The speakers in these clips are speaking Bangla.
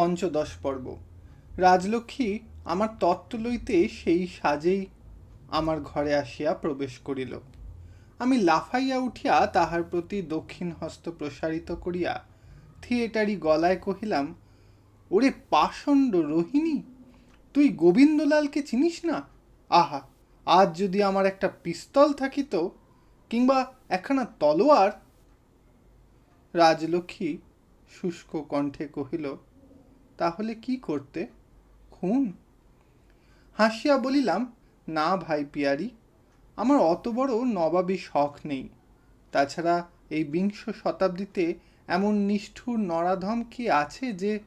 পঞ্চদশ পর্ব। রাজলক্ষ্মী আমার তত্ত্ব লইতে সেই সাজেই আমার ঘরে আসিয়া প্রবেশ করিল। আমি লাফাইয়া উঠিয়া তাহার প্রতি দক্ষিণ হস্ত প্রসারিত করিয়া থিয়েটারি গলায় কহিলাম, ওরে পাষণ্ড রোহিণী, তুই গোবিন্দলালকে চিনিস না? আহা, আজ যদি আমার একটা পিস্তল থাকিত কিংবা একখানা তলোয়ার? রাজলক্ষ্মী শুষ্ক কণ্ঠে কহিল তাহলে কি করতে? খুন? হাসিয়া বলিলাম, না ভাই পিয়ারি, আমার অত বড় নবাবী শখ নেই। তাছাড়া এই বিংশ শতাব্দীতে এমন নিষ্ঠুর নরাধম কি আছে যে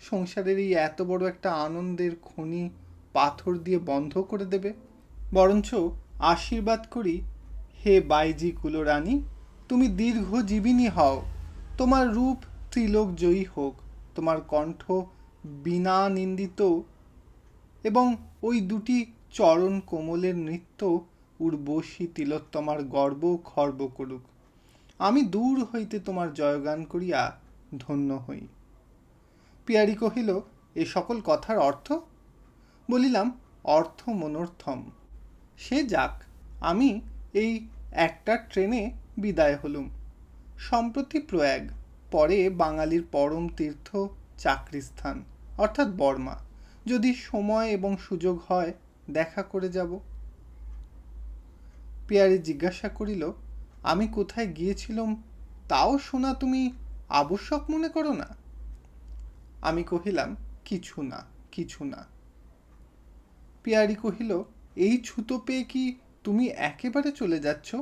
সংসারের এই এত বড় একটা আনন্দের খনি পাথর দিয়ে বন্ধ করে দেবে? বরঞ্চ আশীর্বাদ করি, হে বাইজি কুলোরানী, তুমি দীর্ঘজীবিনী হও। তোমার রূপ ত্রিলোক জয়ী হোক। তোমার কণ্ঠ বিনা নিন্দিত এবং ওই দুটি চরণ কোমলের নৃত্য উর্বশী তিলোত্তমার গর্ব খর্ব করুক। আমি দূর হইতে তোমার জয়গান করিয়া ধন্য হই। পিয়ারি কহিল, এ সকল কথার অর্থ? বলিলাম, অর্থ মনোর্থম। সে যাক, আমি এই একটা ট্রেনে বিদায় হলুম। সম্প্রতি প্রয়াগ পরে বাঙালির পরম তীর্থ চাকরিস্থান, অর্থাৎ বর্মা। যদি সময় এবং সুযোগ হয়, দেখা করে যাব। পিয়ারি জিজ্ঞাসা করিল, আমি কোথায় গিয়েছিলাম? তাও শোনা তুমি আবশ্যক মনে করো না? আমি কহিলাম, কিছু না কিছু না। পিয়ারি কহিল, এই ছুতো পেয়ে কি তুমি একেবারে চলে যাচ্ছ?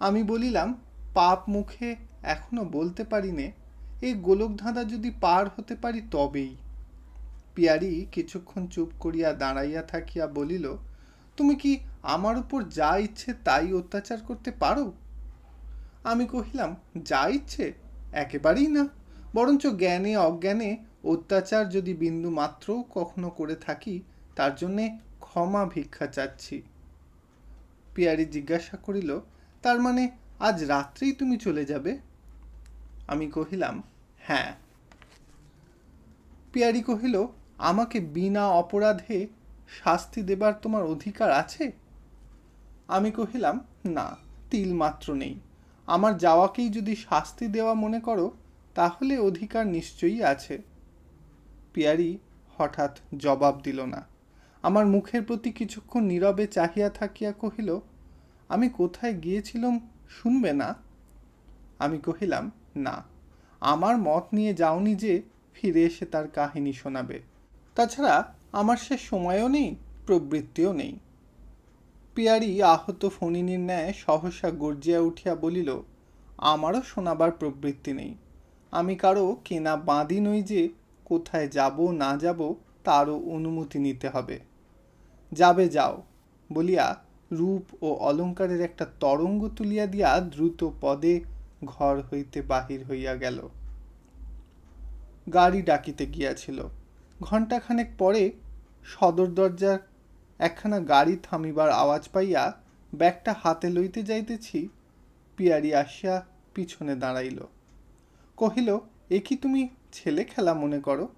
আমি বলিলাম, পাপ মুখে এখনও বলতে পারি নে এই গোলক ধাঁধা যদি পার হতে পারি তবেই। পিয়ারি কিছুক্ষণ চুপ করিয়া দাঁড়াইয়া থাকিয়া বলিল, তুমি কি আমার উপর যা ইচ্ছে তাই অত্যাচার করতে পারো? আমি কহিলাম, যা ইচ্ছে একেবারেই না, বরঞ্চ জ্ঞানে অজ্ঞানে অত্যাচার যদি বিন্দু মাত্র কখনো করে থাকি, তার জন্যে ক্ষমা ভিক্ষা চাচ্ছি। পিয়ারি জিজ্ঞাসা করিল, তার মানে আজ রাত্রেই তুমি চলে যাবে? আমি কহিলাম হ্যাঁ। পিয়ারি কহিল, আমাকে বিনা অপরাধে শাস্তি দেবার তোমার অধিকার আছে? আমি কহিলাম, না, তিল মাত্র নেই। আমার যাওয়াকেই যদি শাস্তি দেওয়া মনে করো, তাহলে অধিকার নিশ্চয়ই আছে। পিয়ারি হঠাৎ জবাব দিল না। আমার মুখের প্রতি কিছুক্ষণ নীরবে চাহিয়া থাকিয়া কহিল, আমি কোথায় গিয়েছিলাম শুনবে না? আমি কহিলাম না, আমার মত নিয়ে যাওনি যে ফিরে এসে তার কাহিনী শোনাবে। তাছাড়া আমার সে সময়ও নেই, প্রবৃত্তিও নেই। পিয়ারি আহত ফণিনীর ন্যায় সহসা গর্জিয়া উঠিয়া বলিল, আমারও শোনাবার প্রবৃত্তি নেই। আমি কারও কেনা বাঁধি নই যে কোথায় যাব না যাব তারও অনুমতি নিতে হবে। যাবে যাও। বলিয়া রূপ ও অলঙ্কারের একটা তরঙ্গ তুলিয়া দিয়া দ্রুত পদে ঘর হইতে বাহির হইয়া গেল। গাড়ি ডাকিতে গিয়াছিল। ঘণ্টাখানেক পরে সদর দরজার একখানা গাড়ি থামিবার আওয়াজ পাইয়া ব্যাগটা হাতে লইতে যাইতেছি, পিয়ারি আসিয়া পিছনে দাঁড়াইল। কহিল, এ কি তুমি ছেলে খেলা মনে করো?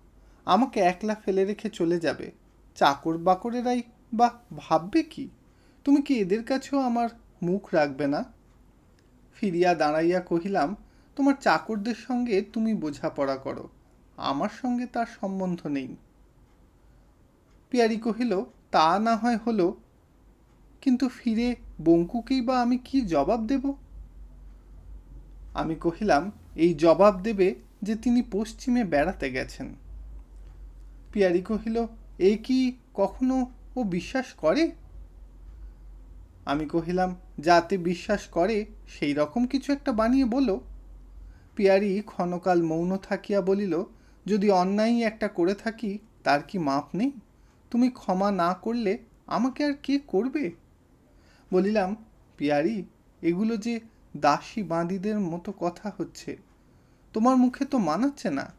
আমাকে একলা ফেলে রেখে চলে যাবে। চাকর বাকরেরাই বা ভাববে কি? তুমি কি এদের কাছেও আমার মুখ রাখবে না? ফিরিয়া দাঁড়াইয়া কহিলাম, তোমার চাকরদের সঙ্গে তুমি বোঝাপড়া করো, আমার সঙ্গে তার সম্বন্ধ নেই। পিয়ারি কহিল, তা না হয় হলো, কিন্তু ফিরে বঙ্কুকেই বা আমি কি জবাব দেব? আমি কহিলাম, এই জবাব দেবে যে তিনি পশ্চিমে বেড়াতে গেছেন। পিয়ারি কহিল, এ কি কখনো ও বিশ্বাস করে? আমি কহিলাম যাতে বিশ্বাস করে, সেই রকম কিছু একটা বানিয়ে বলো। পিয়ারি ক্ষণকাল মৌন থাকিয়া বলিল, যদি অন্যায় একটা করে থাকি, তার কি মাপ নেই? তুমি ক্ষমা না করলে আমাকে আর কে করবে? বলিলাম, পিয়ারি, এগুলো যে দাসী বাঁদিদের মতো কথা হচ্ছে, তোমার মুখে তো মানাচ্ছে না?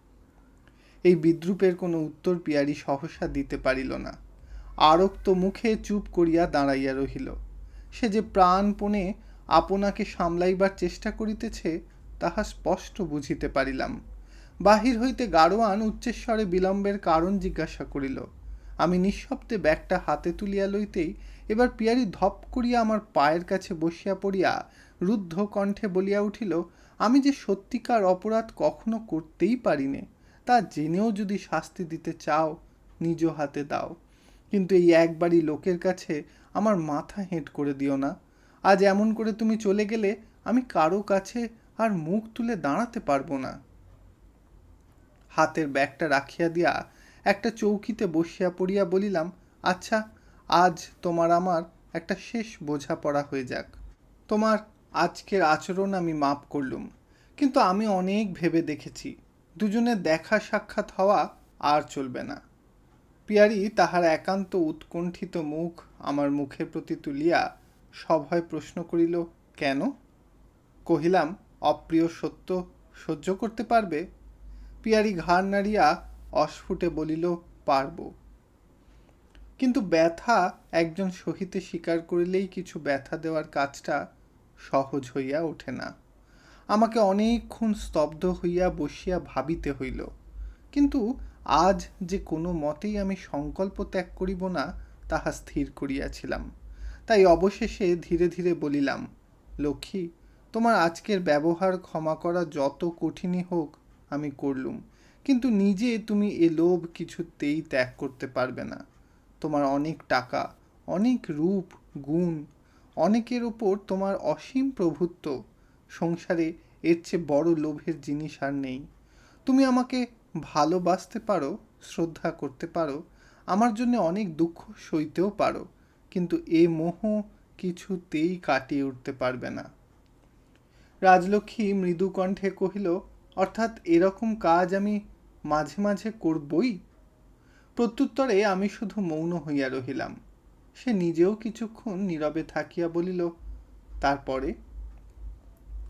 এই বিদ্রুপের কোনো উত্তর পিয়ারি সহসা দিতে পারিল না। আরক্ত মুখে চুপ করিয়া দাঁড়াইয়া রহিল। সে যে প্রাণপণে আপনাকে সামলাইবার চেষ্টা করিতেছে, তাহা স্পষ্ট বুঝিতে পারিলাম। বাহির হইতে গাড়োয়ান উচ্চেস্বরে বিলম্বের কারণ জিজ্ঞাসা করিল। আমি নিঃশব্দে ব্যাগটা হাতে তুলিয়া লইতেই এবার পিয়ারি ধপ করিয়া আমার পায়ের কাছে বসিয়া পড়িয়া রুদ্ধ কণ্ঠে বলিয়া উঠিল, আমি যে সত্যিকার অপরাধ কখনো করতেই পারিনে, তা জেনেও যদি শাস্তি দিতে চাও, নিজ হাতে দাও। কিন্তু এই একবারই লোকের কাছে আমার মাথা হেঁট করে দিও না। আজ এমন করে তুমি চলে গেলে আমি কারও কাছে আর মুখ তুলে দাঁড়াতে পারব না। হাতের ব্যাগটা রাখিয়া দিয়া একটা চৌকিতে বসিয়া পড়িয়া বলিলাম আচ্ছা আজ তোমার আমার একটা শেষ বোঝাপড়া হয়ে যাক। তোমার আজকের আচরণ আমি মাপ করলুম, কিন্তু আমি অনেক ভেবে দেখেছি। দুজনের দেখা সাক্ষাৎ হওয়া আর চলবে না। পিয়ারি তাহার একান্ত উৎকণ্ঠিত মুখ আমার মুখের প্রতি তুলিয়া সভয় প্রশ্ন করিল, কেন? কহিলাম, অপ্রিয় সত্য সহ্য করতে পারবে? পিয়ারি ঘাড় নাড়িয়া অস্ফুটে বলিল, পারব। কিন্তু ব্যথা একজন সহিতে স্বীকার করিলেই কিছু ব্যথা দেওয়ার কাজটা সহজ হইয়া ওঠে না। আমাকে অনেকক্ষণ স্তব্ধ হইয়া বসিয়া ভাবিতে হইল। কিন্তু আজ যে কোনো মতেই আমি সংকল্প ত্যাগ করিব না, তাহা স্থির করিয়াছিলাম। তাই অবশেষে ধীরে ধীরে বলিলাম, লক্ষ্মী, তোমার আজকের ব্যবহার ক্ষমা করা যত কঠিনই হোক, আমি করলুম। কিন্তু নিজে তুমি এ লোভ কিছুতেই ত্যাগ করতে পারবে না। তোমার অনেক টাকা, অনেক রূপ, গুণ, অনেকের ওপর তোমার অসীম প্রভুত্ব। সংসারে এর চেয়ে বড় লোভের জিনিস আর নেই। তুমি আমাকে ভালোবাসতে পারো, শ্রদ্ধা করতে পারো, আমার জন্য অনেক দুঃখ সইতেও পারো, কিন্তু এ মোহ কিছুতেই কাটিয়ে উঠতে পারবে না। রাজলক্ষ্মী মৃদু কণ্ঠে কহিল, অর্থাৎ এরকম কাজ আমি মাঝে মাঝে করবই? প্রত্যুত্তরে আমি শুধু মৌন হইয়া রহিলাম। সে নিজেও কিছুক্ষণ নীরবে থাকিয়া বলিল, তারপরে?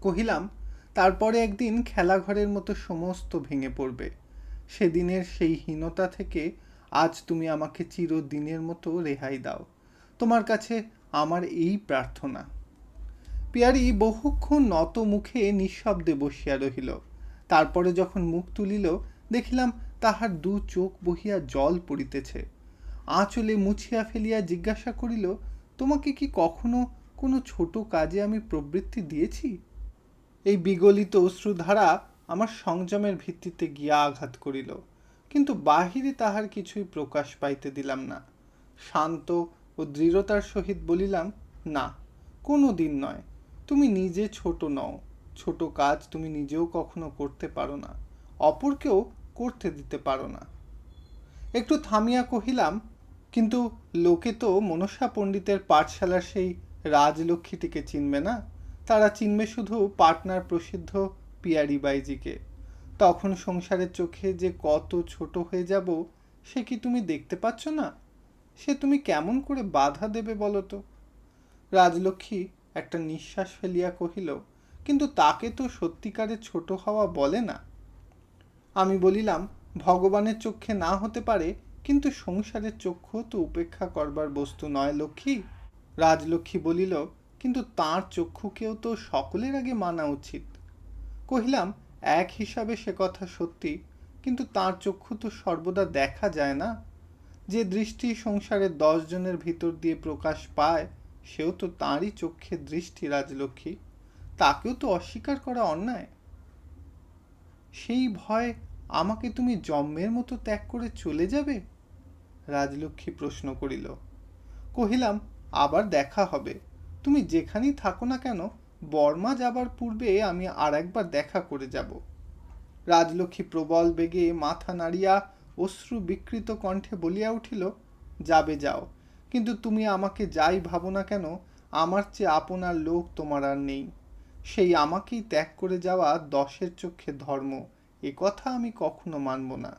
কহিলাম, তারপরে একদিন খেলাঘরের মতো সমস্ত ভেঙে পড়বে। সেদিনের সেই হীনতা থেকে আজ তুমি আমাকে চিরদিনের মতো রেহাই দাও। তোমার কাছে আমার এই প্রার্থনা। পিয়ারি বহুক্ষণ নত মুখে নিঃশব্দে বসিয়া রহিল। তারপরে যখন মুখ তুলিল, দেখিলাম তাহার দু চোখ বহিয়া জল পড়িতেছে। আঁচলে মুছিয়া ফেলিয়া জিজ্ঞাসা করিল, তোমাকে কি কখনো কোনো ছোট কাজে আমি প্রবৃত্তি দিয়েছি? এই বিগলিত অশ্রুধারা আমার সংযমের ভিত্তিতে গিয়া আঘাত করিল, কিন্তু বাহিরে তাহার কিছুই প্রকাশ পাইতে দিলাম না। শান্ত ও দৃঢ়তার সহিত বলিলাম, না, কোনো দিন নয়। তুমি নিজে ছোট নও। ছোট কাজ তুমি নিজেও কখনো করতে পারো না। অপরকেও করতে দিতে পারো না। একটু থামিয়া কহিলাম, কিন্তু লোকে তো মনসা পণ্ডিতের পাঠশালার সেই রাজলক্ষ্মীটিকে চিনবে না? তারা চিনবে শুধু পাটনার প্রসিদ্ধ পিয়ারি বাইজিকে। তখন সংসারের চোখে যে কত ছোট হয়ে যাব, সে কি তুমি দেখতে পাচ্ছ না? সে তুমি কেমন করে বাধা দেবে বলো তো? রাজলক্ষ্মী একটা নিঃশ্বাস ফেলিয়া কহিল, কিন্তু তাকে তো সত্যিকারে ছোট হওয়া বলে না। আমি বলিলাম, ভগবানের চক্ষে না হতে পারে, কিন্তু সংসারের চক্ষু তো উপেক্ষা করবার বস্তু নয় লক্ষ্মী। রাজলক্ষ্মী বলিল, কিন্তু তাঁর চক্ষুকেও তো সকলের আগে মানা উচিত। কহিলাম, এক হিসাবে সে কথা সত্যি, কিন্তু তাঁর চক্ষু তো সর্বদা দেখা যায় না। যে দৃষ্টি সংসারের দশ জনের ভিতর দিয়ে প্রকাশ পায়, সেও তো তাঁরই চক্ষে দৃষ্টি, রাজলক্ষ্মী। তাকেও তো অস্বীকার করা অন্যায়। সেই ভয় আমাকে তুমি জন্মের মতো ত্যাগ করে চলে যাবে? রাজলক্ষ্মী প্রশ্ন করিল। কহিলাম, আবার দেখা হবে। তুমি যেখানেই থাকো না কেন বর্মা যাবার পূর্বে আমি আর একবার দেখা করে যাব। রাজলক্ষ্মী প্রবল বেগে মাথা নাড়িয়া অশ্রু বিকৃত কণ্ঠে বলিয়া উঠিল, যাবে যাও। কিন্তু তুমি আমাকে যাই ভাবো না কেন, আমার চেয়ে আপনার লোক তোমার আর নেই। সেই আমাকেই ত্যাগ করে যাওয়া দশের চক্ষে ধর্ম, এ কথা আমি কখনো মানব না।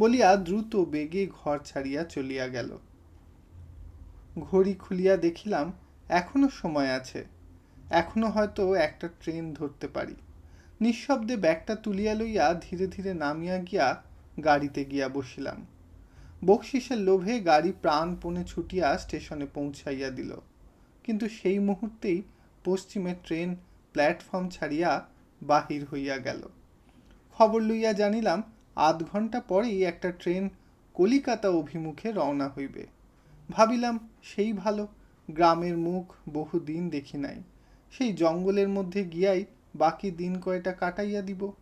বলিয়া দ্রুত বেগে ঘর ছাড়িয়া চলিয়া গেল। ঘড়ি খুলিয়া দেখিলাম, এখনও সময় আছে। এখনও হয়তো একটা ট্রেন ধরতে পারি। নিঃশব্দে ব্যাগটা তুলিয়া লইয়া ধীরে ধীরে নামিয়া গিয়া গাড়িতে গিয়া বসিলাম। বকশিসের লোভে গাড়ি প্রাণপণে ছুটিয়া স্টেশনে পৌঁছাইয়া দিল। কিন্তু সেই মুহূর্তেই পশ্চিমে ট্রেন প্ল্যাটফর্ম ছাড়িয়া বাহির হইয়া গেল। খবর লইয়া জানিলাম, আধ ঘণ্টা পরেই একটা ট্রেন কলিকাতা অভিমুখে রওনা হইবে। ভাবিলাম, সেই ভালো, গ্রামের মুখ বহুদিন দেখি নাই। সেই জঙ্গলের মধ্যে গিয়াই বাকি দিন কয়টা কাটাইয়া দিব?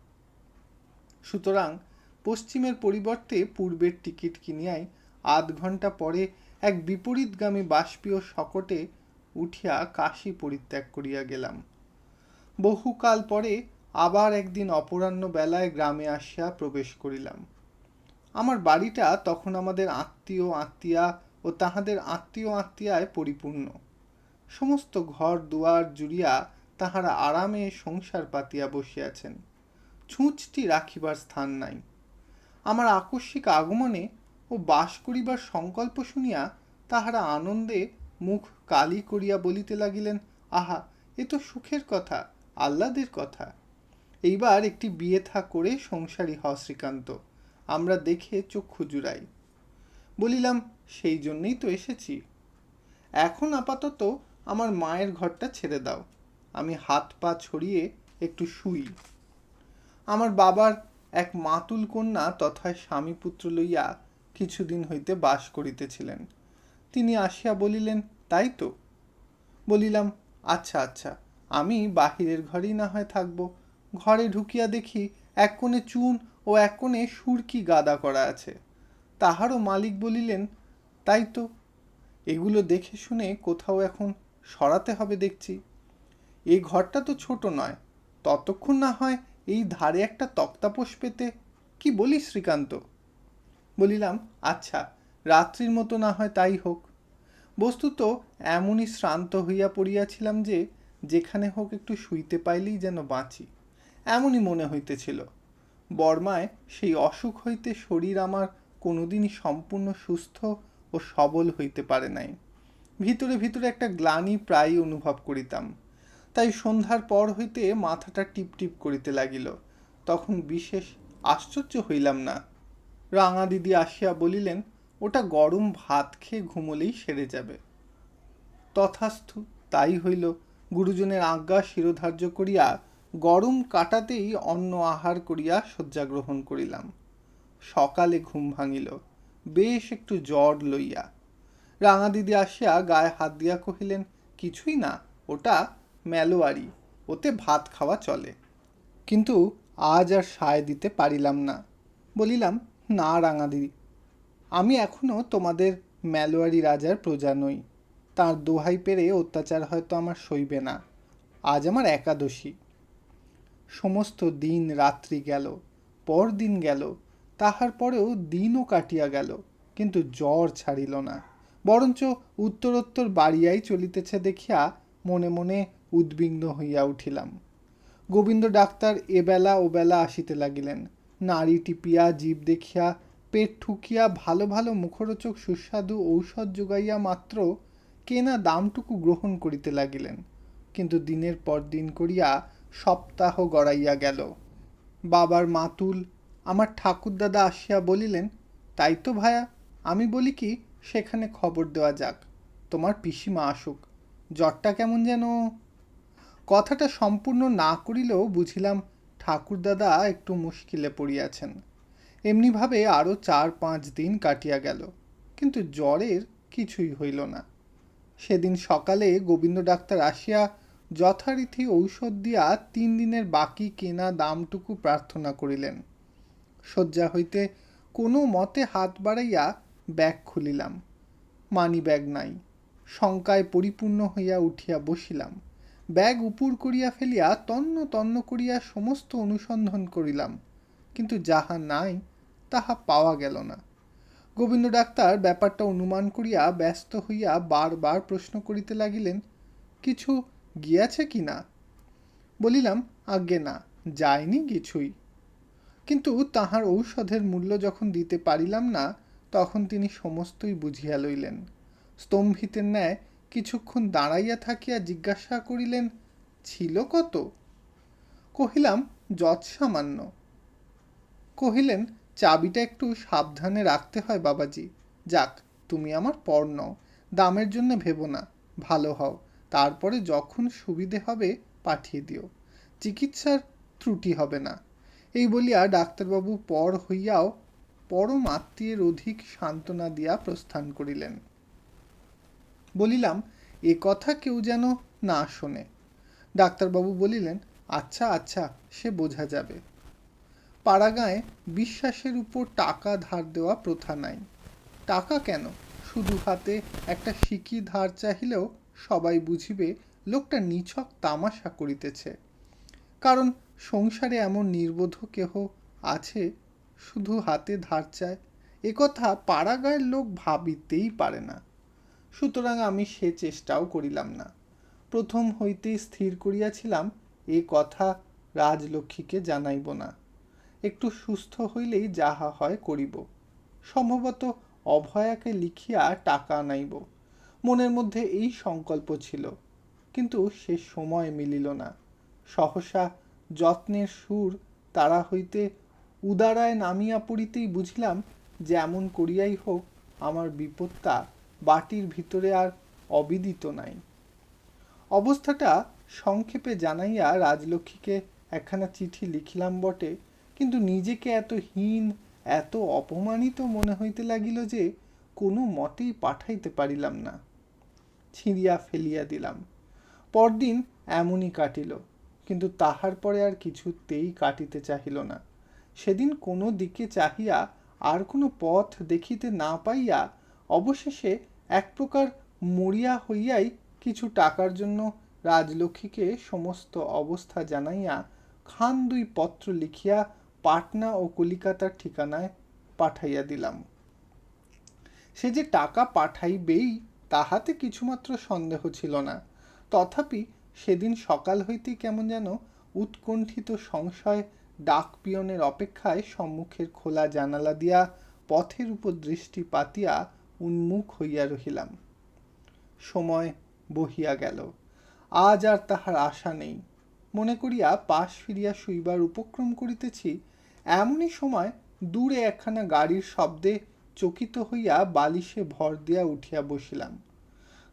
সুতরাং পশ্চিমের পরিবর্তে পূর্বের টিকিট কিনিয়াই আধ ঘণ্টা পরে এক বিপরীতগামী বাষ্পীয় শকটে উঠিয়া কাশি পরিত্যাগ করিয়া গেলাম। বহুকাল পরে আবার একদিন অপরাহ্ন বেলায় গ্রামে আসিয়া প্রবেশ করিলাম। আমার বাড়িটা তখন আমাদের আত্মীয় আত্মীয়া ও তাহাদের আত্মীয় আত্মীয়ায় পরিপূর্ণ। সমস্ত ঘর, দুয়ার জুড়িয়া তাহারা আরামে সংসার পাতিয়া বসিয়াছেন। ছুঁচটি রাখিবার স্থান নাই। আমার আকস্মিক আগমনে ও বাস করিবার সংকল্প শুনিয়া তাহারা আনন্দে মুখ কালি করিয়া বলিতে লাগিলেন, আহা, এ তো সুখের কথা, আহ্লাদের কথা। এইবার একটি বিয়ে থা করে সংসারী হ, শ্রীকান্ত, আমরা দেখে চক্ষু জুড়াই। বলিলাম, সেই জন্যই তো এসেছি। এখন আপাতত আমার মায়ের ঘরটা ছেড়ে দাও। আমি হাত পা ছড়িয়ে একটু শুই। আমার বাবার এক মাতুল কন্যা তথা স্বামী পুত্র লইয়া কিছুদিন হইতে বাস করিতেছিলেন। তিনি আসিয়া বলিলেন, তাই তো? বলিলাম আচ্ছা আচ্ছা আমি বাহিরের ঘরেই না হয় থাকব। ঘরে ঢুকিয়া দেখি এক কোণে চুন ও এক কোণে সুরকি গাদা করা আছে। তাহারও মালিক বলিলেন, তাই তো। এগুলো দেখে শুনে কোথাও এখন সরাতে হবে দেখছি। এই ঘরটা তো ছোট নয়। ততক্ষণ না হয় এই ধারে একটা তক্তাপোষ পেতে। কি বলিস শ্রীকান্ত? বলিলাম আচ্ছা রাত্রির মতো না হয় তাই হোক। বস্তুত এমনই শ্রান্ত হইয়া পড়িয়াছিলাম যে, যেখানে হোক একটু শুইতে পাইলেই যেন বাঁচি। এমনই মনে হইতেছিল। বর্মায় সেই অসুখ হইতে শরীর আমার কোনোদিনই সম্পূর্ণ সুস্থ ও সবল হইতে পারে নাই। ভিতরে ভিতরে একটা গ্লানি প্রায়ই অনুভব করিতাম। তাই সন্ধ্যার পর হইতে মাথাটা টিপ টিপ করিতে লাগিল। তখন বিশেষ আশ্চর্য হইলাম না। রাঙা দিদি আসিয়া বলিলেন, ওটা গরম ভাত খেয়ে ঘুমলেই সেরে যাবে। তথাস্থ তাই হইল। গুরুজনের আজ্ঞা শিরোধার্য করিয়া গরম কাটাতেই অন্ন আহার করিয়া শয্যা গ্রহণ করিলাম। সকালে ঘুম ভাঙিল। বেশ একটু জ্বর লইয়া। রাঙা দিদি আসিয়া গায়ে হাত দিয়া কহিলেন, কিছুই না, ওটা মেলোয়ারি ওতে ভাত খাওয়া চলে। কিন্তু আজ আর সায় দিতে পারিলাম না। বলিলাম, না রাঙা দিদি আমি এখনও তোমাদের মেলোয়ারি রাজার প্রজা নই। তার দোহাই পেরে অত্যাচার হয়তো আমার সইবে না। আজ আমার একাদশী। সমস্ত দিন রাত্রি গেল পর দিন গেল, তাহার পরেও দিনও কাটিয়া গেল, কিন্তু জ্বর ছাড়িল না। বরঞ্চ উত্তরোত্তর বাড়িয়াই চলিতেছে দেখিয়া মনে মনে উদ্বিগ্ন হইয়া উঠিলাম। গোবিন্দ ডাক্তার এবেলা ওবেলা আসিতে লাগিলেন। নারী টিপিয়া, জীব দেখিয়া, পেট ঠুকিয়া, ভালো ভালো মুখরোচক সুস্বাদু ঔষধ যোগাইয়া মাত্র কেনা দামটুকু গ্রহণ করিতে লাগিলেন। কিন্তু দিনের পর দিন করিয়া সপ্তাহ গড়াইয়া গেল। বাবার মাতুল, আমার ঠাকুরদাদা আসিয়া বলিলেন, তাই তো ভায়া, আমি বলি কি সেখানে খবর দেওয়া যাক। তোমার পিসিমা আসুক। জ্বরটা কেমন যেন? কথাটা সম্পূর্ণ না করিলেও বুঝিলাম ঠাকুরদাদা একটু মুশকিলে পড়িয়াছেন। এমনিভাবে আরও চার পাঁচ দিন কাটিয়া গেল, কিন্তু জ্বরের কিছুই হইল না। সেদিন সকালে গোবিন্দ ডাক্তার আসিয়া যথারীতি ঔষধ দিয়া তিন দিনের বাকি কেনা দামটুকু প্রার্থনা করিলেন। শয্যা হইতে কোনো মতে হাত বাড়াইয়া ব্যাগ খুলিলাম। মানি ব্যাগ নাই। শঙ্কায় পরিপূর্ণ হইয়া উঠিয়া বসিলাম। ব্যাগ উপুর করিয়া ফেলিয়া তন্ন তন্ন করিয়া সমস্ত অনুসন্ধান করিলাম। কিন্তু যাহা নাই, তাহা পাওয়া গেল না। গোবিন্দ ডাক্তার ব্যাপারটা অনুমান করিয়া ব্যস্ত হইয়া বারবার প্রশ্ন করিতে লাগিলেন, কিছু গিয়াছে কি না? বলিলাম, আজ্ঞে না যায়নি কিছুই। কিন্তু তাহার ঔষধের মূল্য যখন দিতে পারিলাম না তখন তিনি সমস্তই বুঝিয়া লইলেন। স্তম্ভিতের ন্যায় কিছুক্ষণ দাঁড়াইয়া থাকিয়া জিজ্ঞাসা করিলেন, ছিল কত? কহিলাম যৎসামান্য কহিলেন, চাবিটা একটু সাবধানে রাখতে হয় বাবাজি। যাক, তুমি আমার পর নও, দামের জন্য ভেবো না, ভালো হও, তারপরে যখন সুবিধে হবে পাঠিয়ে দিও। চিকিৎসার ত্রুটি হবে না। এই বলিয়া ডাক্তারবাবু পর হইয়াও পরম আত্মীয়ের অধিক সান্ত্বনা দিয়া প্রস্থান করিলেন। বলিলাম, এ কথা কেউ যেন না শোনে। ডাক্তারবাবু বলিলেন আচ্ছা আচ্ছা সে বোঝা যাবে। পাড়াগাঁয়ে বিশ্বাসের উপর টাকা ধার দেওয়া প্রথা নাই। টাকা কেন? শুধু হাতে একটা সিকি ধার চাহিলেও সবাই বুঝিবে লোকটা নিছক তামাশা করিতেছে। কারণ সংসারে এমন নির্বোধ কেহ আছে শুধু হাতে ধার চায়। একথা পাড়াগাঁয়ের লোক ভাবিতেই পারে না। সুতরাং আমি সে চেষ্টাও করিলাম না। প্রথম হইতেই স্থির করিয়াছিলাম, এ কথা রাজলক্ষ্মীকে জানাইব না। একটু সুস্থ হইলেই যাহা হয় করিব। সম্ভবত অভয়াকে লিখিয়া টাকা আনাইব। মনের মধ্যে এই সংকল্প ছিল, কিন্তু সে সময় মিলিল না। সহসা যত্নের সুর তারা হইতে উদারায় নামিয়া পড়িতেই বুঝিলাম, যেমন করিয়াই হোক, আমার বিপদটা বাটির ভিতরে আর অবিদিত নাই। অবস্থাটা সংক্ষেপে জানাইয়া রাজলক্ষ্মীকে একখানা চিঠি লিখিলাম বটে, কিন্তু নিজেকে এত হীন, এত অপমানিত মনে হইতে লাগিল যে কোনো মতেই পাঠাইতে পারিলাম না। ছিঁড়িয়া ফেলিয়া দিলাম। পরদিন এমনই কাটিল, কিন্তু তাহার পরে আর কিছুতেই কাটিতে চাহিল না। সেদিন কোনো দিকে চাহিয়া আর কোনো পথ দেখিতে না পাইয়া অবশেষে এক প্রকার মরিয়া হইয়াই কিছু টাকার জন্য রাজলক্ষ্মীকে সমস্ত অবস্থা জানাইয়া খান দুই পত্র লিখিয়া পাটনা ও কলিকাতার ঠিকানায় পাঠাইয়া দিলাম। সে যে টাকা পাঠাইবেই, তাহাতে কিছুমাত্র সন্দেহ ছিল না। তথাপি সেদিন সকাল হইতে কেমন যেন উৎকণ্ঠিত সংশয় ডাক পিয়নের অপেক্ষায় সম্মুখের খোলা জানালা দিয়া পথের উপর দৃষ্টি পাতিয়া উন্মুখ হইয়া রহিলাম। সময় বহিয়া গেল। আজ আর তাহার আশা নেই। মনে করিয়া পাশ ফিরিয়া শুইবার উপক্রম করিতেছি, এমনই সময় দূরে একখানা গাড়ির শব্দে চকিত হইয়া বালিশে ভর দিয়া উঠিয়া বসিলাম।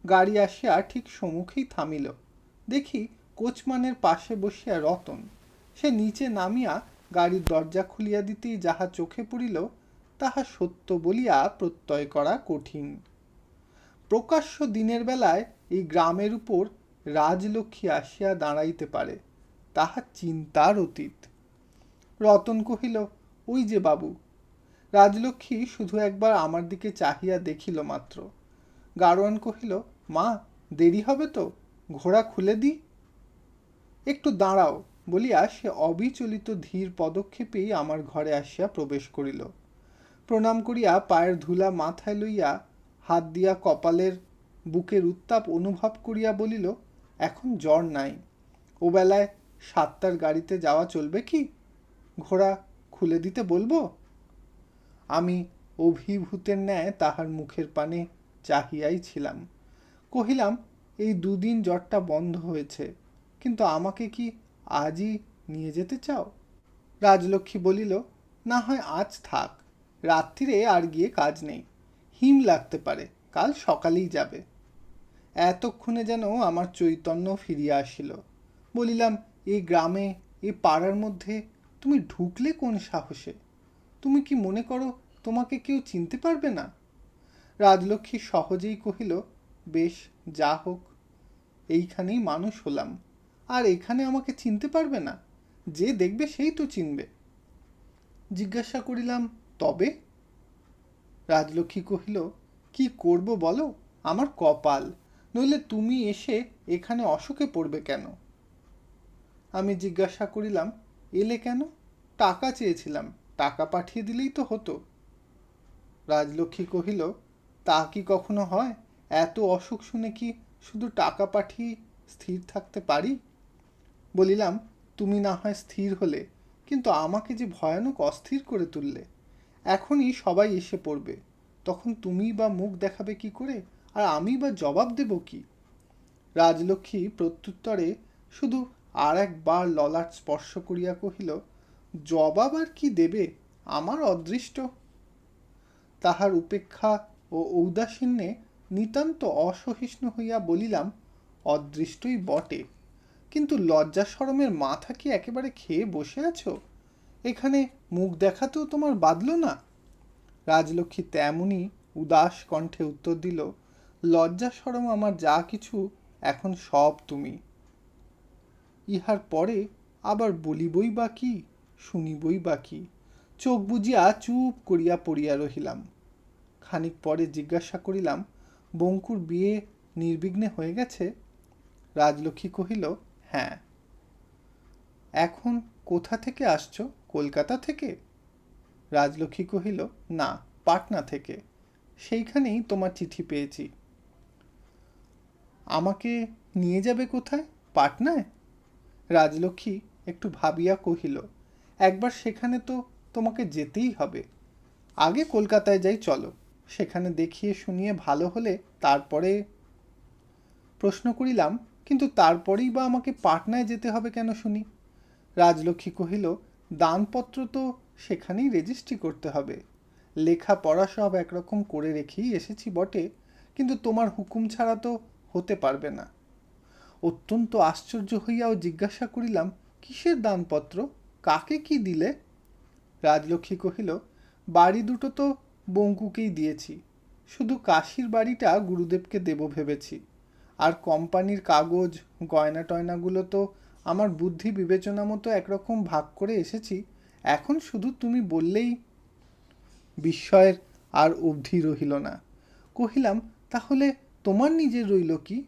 গাড়ি আসিয়া ঠিক সম্মুখেই থামিল। দেখি কোচমানের পাশে বসিয়া রতন। সে নিচে নামিয়া গাড়ির দরজা খুলিয়া দিতেই যাহা চোখে পড়িল, তাহা সত্য বলিয়া প্রত্যয় করা কঠিন। প্রকাশ্য দিনের বেলায় এই গ্রামের উপর রাজলক্ষ্মী আসিয়া দাঁড়াইতে পারে, তাহা চিন্তার অতীত। রতন কহিল, ওই যে বাবু, রাজলক্ষ্মী শুধু একবার আমার দিকে চাহিয়া দেখিল মাত্র। গারোয়ান কহিল, মা, দেরি হবে তো, ঘোড়া খুলে দি একটু দাঁড়াও বলিয়া সে অবিচলিত ধীর পদক্ষেপেই আমার ঘরে আসিয়া প্রবেশ করিল। প্রণাম করিয়া পায়ের ধুলা মাথায় লইয়া হাত দিয়া কপালের বুকের উত্তাপ অনুভব করিয়া বলিল, এখন জ্বর নাই। ও বেলায় সাতটার গাড়িতে যাওয়া চলবে কি? ঘোড়া খুলে দিতে বলব? আমি অভিভূতের ন্যায় তাহার মুখের পানে চাহিয়াই ছিলাম। কহিলাম, এই দুদিন জ্বরটা বন্ধ হয়েছে, কিন্তু আমাকে কি আজই নিয়ে যেতে চাও? রাজলক্ষ্মী বলিল, না হয় আজ থাক, রাত্রিরে আর গিয়ে কাজ নেই। হিম লাগতে পারে, কাল সকালেই যাবে। এতক্ষণে যেন আমার চৈতন্য ফিরিয়া আসিল। বলিলাম, এই গ্রামে, এ পাড়ার মধ্যে তুমি ঢুকলে কোন সাহসে? তুমি কি মনে করো তোমাকে কেউ চিনতে পারবে না? রাজলক্ষ্মী সহজেই কহিল, বেশ, যা হোক, এইখানেই মানুষ হলাম। আর এখানে আমাকে চিনতে পারবে না। যে দেখবে সেই তো চিনবে। জিজ্ঞাসা করিলাম, তবে? রাজলক্ষ্মী কহিল, কি করব বলো? আমার কপাল। নইলে তুমি এসে এখানে অসুখে পড়বে কেন? আমি জিজ্ঞাসা করিলাম, এলে কেন? টাকা চেয়েছিলাম। টাকা পাঠিয়ে দিলেই তো হতো। রাজলক্ষ্মী কহিল, তা কি কখনো হয়? এত অসুখ শুনে কি শুধু টাকা পাঠিয়ে স্থির থাকতে পারি? বলিলাম, তুমি না হয় স্থির হলে, কিন্তু আমাকে যে ভয়ানক অস্থির করে তুললে, এখনই সবাই এসে পড়বে। তখন তুমি বা মুখ দেখাবে কি করে, আর আমি বা জবাব দেব কি? রাজলক্ষ্মী প্রত্যুত্তরে শুধু আর একবার ললাট স্পর্শ করিয়া কহিল, জবাব আর কি দেবে? আমার অদৃষ্ট। তাহার উপেক্ষা ও ঔদাসীন্যে নিতান্ত অসহিষ্ণু হইয়া বলিলাম, অদৃষ্টই বটে। কিন্তু লজ্জা সরমের মাথা কি একেবারে খেয়ে বসে আছো? এখানে মুখ দেখাতেও তোমার বাদল না? রাজলক্ষ্মী তেমনই উদাস কণ্ঠে উত্তর দিল, লজ্জা সরম আমার যা কিছু, এখন সব তুমি। ইহার পরে আবার বলিবই বা কি, শুনিবই বা কি? চোখ বুজিয়া চুপ করিয়া পড়িয়া রহিলাম। খানিক পরে জিজ্ঞাসা করিলাম, বঙ্কুর বিয়ে নির্বিঘ্নে হয়ে গেছে? রাজলক্ষ্মী কহিল হ্যাঁ। এখন কোথা থেকে আসছো? কলকাতা থেকে? রাজলক্ষ্মী কহিল, না, পাটনা থেকে। সেইখানেই তোমার চিঠি পেয়েছি। আমাকে নিয়ে যাবে কোথায়? পাটনায়? রাজলক্ষ্মী একটু ভাবিয়া কহিল, একবার সেখানে তো তোমাকে যেতেই হবে। আগে কলকাতায় যাই, চলো। সেখানে দেখিয়ে শুনিয়ে ভালো হলে তারপরে প্রশ্ন করিলাম কিন্তু তারপরেই বা আমাকে পাটনায় যেতে হবে কেন শুনি? রাজলক্ষ্মী কহিল, দানপত্র তো সেখানেই রেজিস্ট্রি করতে হবে। লেখা পড়া সব একরকম করে রেখেই এসেছি বটে, কিন্তু তোমার হুকুম ছাড়া তো হতে পারবে না। অত্যন্ত আশ্চর্য হইয়াও জিজ্ঞাসা করিলাম, কিসের দানপত্র? কাকে কি দিলে? রাজলক্ষ্মী কহিল, বাড়ি দুটো তো বঙ্কুকেই দিয়েছি। শুধু কাশির বাড়িটা গুরুদেবকে দেব ভেবেছি। আর কোম্পানির কাগজ গয়না টয়নাগুলো তো আমার বুদ্ধি বিবেচনা মতো একরকম ভাগ করে এসেছি। এখন শুধু তুমি বললেই বিস্ময়ের আর অবধি রহিল না। কহিলাম, তাহলে তোমার নিজের রইল কি?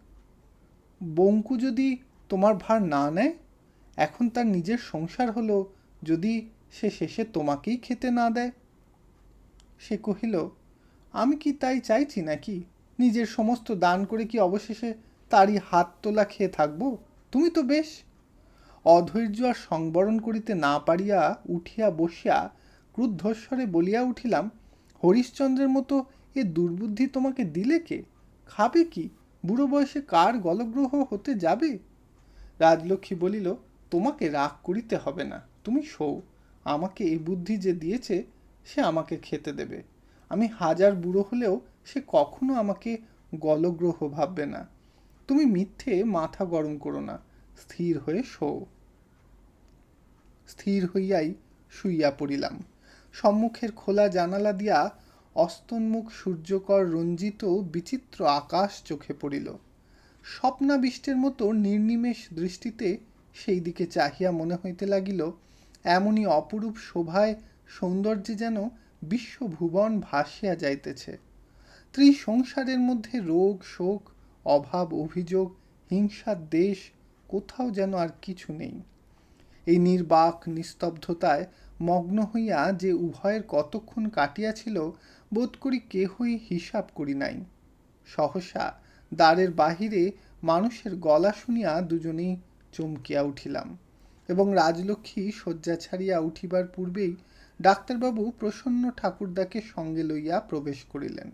বঙ্কু যদি তোমার ভার না নেয়, এখন তার নিজের সংসার হলো যদি সে শেষে তোমাকেই খেতে না দেয়? সে কহিল, আমি কি তাই চাইছি নাকি? নিজের সমস্ত দান করে কি অবশেষে তারই হাত তোলা খেয়ে থাকব? তুমি তো বেশ অধৈর্য আর সংবরণ করিতে না পারিয়া উঠিয়া বসিয়া ক্রুদ্ধস্বরে বলিয়া উঠিলাম, হরিশ্চন্দ্রের মতো এ দুর্বুদ্ধি তোমাকে দিলে কে? খাবে কি? বুড়ো বয়সে কার গলগ্রহ হতে যাবে? রাজলক্ষ্মী বলিল, তোমাকে রাগ করিতে হবে না, তুমি শো আমাকে এই বুদ্ধি যে দিয়েছে সে আমাকে খেতে দেবে। আমি হাজার বুড়ো হলেও সে কখনো আমাকে গলগ্রহ ভাববে না। তুমি মিথ্যে মাথা গরম করো না, স্থির হয়ে শো। স্থির হইয়াই শুইয়া পড়িলাম। সম্মুখের খোলা জানালা দিয়া অস্তন্মুখ সূর্যকর রঞ্জিত বিচিত্র আকাশ চোখে পড়িল। স্বপ্নাবিষ্টের মতো নির্নিমেষ দৃষ্টিতে সেই দিকে চাহিয়া মনে হইতে লাগিল, এমনই অপরূপ শোভায় সৌন্দর্যে যেন বিশ্বভুবন ভাসিয়া যাইতেছে। ত্রিসংসারের মধ্যে রোগ, শোক, অভাব, অভিযোগ হিংসার দেশ, কোথাও যেন আর কিছু নেই। এই নির্বাক, নিস্তব্ধতায় মগ্ন হইয়া যে উভয়ের কতক্ষণ কাটিয়াছিল, বোধ করি কেহই হিসাব করি নাই। সহসা দ্বারের বাহিরে মানুষের গলা শুনিয়া দুজনেই চমকিয়া উঠিলাম এবং রাজলক্ষ্মী শয্যা ছাড়িয়া উঠিবার পূর্বেই ডাক্তারবাবু প্রসন্ন ঠাকুরদাকে সঙ্গে লইয়া প্রবেশ করিলেন।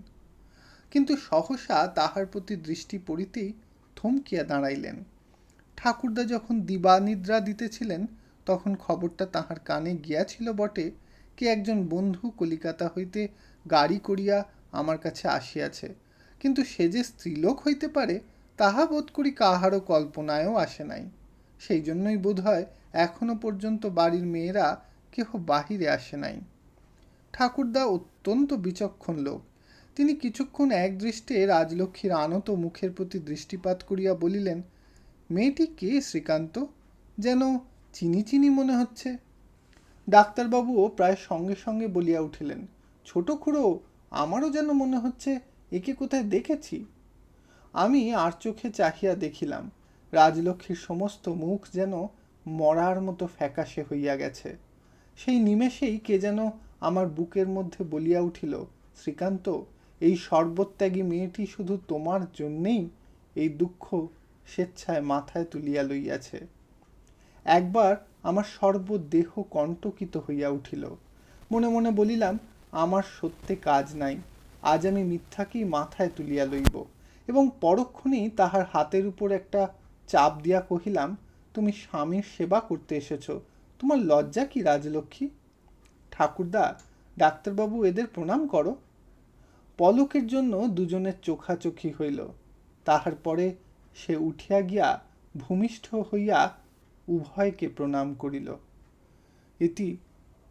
কিন্তু সহসা তাহার প্রতি দৃষ্টি পড়িতেই থমকিয়া দাঁড়াইলেন। ঠাকুরদা যখন দিবানিদ্রা দিতেছিলেন, তখন খবরটা তাহার কানে গিয়াছিল বটে, কে একজন বন্ধু কলিকাতা হইতে গাড়ি করিয়া আমার কাছে আসিয়াছে। কিন্তু সে যে স্ত্রীলোক হইতে পারে, তাহা বোধ করি কাহারও কল্পনায়ও আসে নাই। সেই জন্যই বোধ হয় এখনও পর্যন্ত বাড়ির মেয়েরা কেহ বাহিরে আসে নাই। ঠাকুরদা অত্যন্ত বিচক্ষণ লোক। তিনি কিছুক্ষণ এক দৃষ্টে রাজলক্ষ্মীর আনত মুখের প্রতি দৃষ্টিপাত করিয়া বলিলেন, মেয়েটি কে শ্রীকান্ত? যেন চিনি চিনি মনে হচ্ছে। ডাক্তারবাবুও প্রায় সঙ্গে সঙ্গে বলিয়া উঠিলেন, ছোট খুড়ো, আমারও যেন মনে হচ্ছে একে কোথায় দেখেছি? আমি আর চোখে চাহিয়া দেখিলাম, রাজলক্ষ্মীর সমস্ত মুখ যেন মরার মতো ফ্যাকাশে হইয়া গেছে। সেই নিমেষেই কে যেন আমার বুকের মধ্যে বলিয়া উঠিল, শ্রীকান্ত এই সর্বত্যাগী মেয়েটি শুধু তোমার জন্যেই এই দুঃখ স্বেচ্ছায় মাথায় তুলিয়া লইয়াছে। একবার আমার সর্বদেহ কণ্টকিত হইয়া উঠিল। মনে মনে বলিলাম, আমার সত্যে কাজ নাই, আজ আমি মিথ্যাকেই মাথায় তুলিয়া লইব। এবং পরক্ষণেই তাহার হাতের উপর একটা চাপ দিয়া কহিলাম, তুমি স্বামীর সেবা করতে এসেছ, তোমার লজ্জা কি রাজলক্ষ্মী? ঠাকুরদা, ডাক্তারবাবু এদের প্রণাম করো। পলকের জন্য দুজনের চোখাচোখি হইল। তাহার পরে সে উঠিয়া গিয়া ভূমিষ্ঠ হইয়া উভয়কে প্রণাম করিল। এটি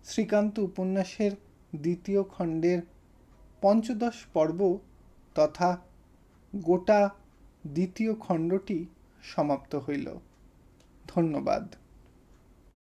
শ্রীকান্ত উপন্যাসের দ্বিতীয় খণ্ডের পঞ্চদশ পর্ব তথা গোটা দ্বিতীয় খণ্ডটি সমাপ্ত হইল। ধন্যবাদ।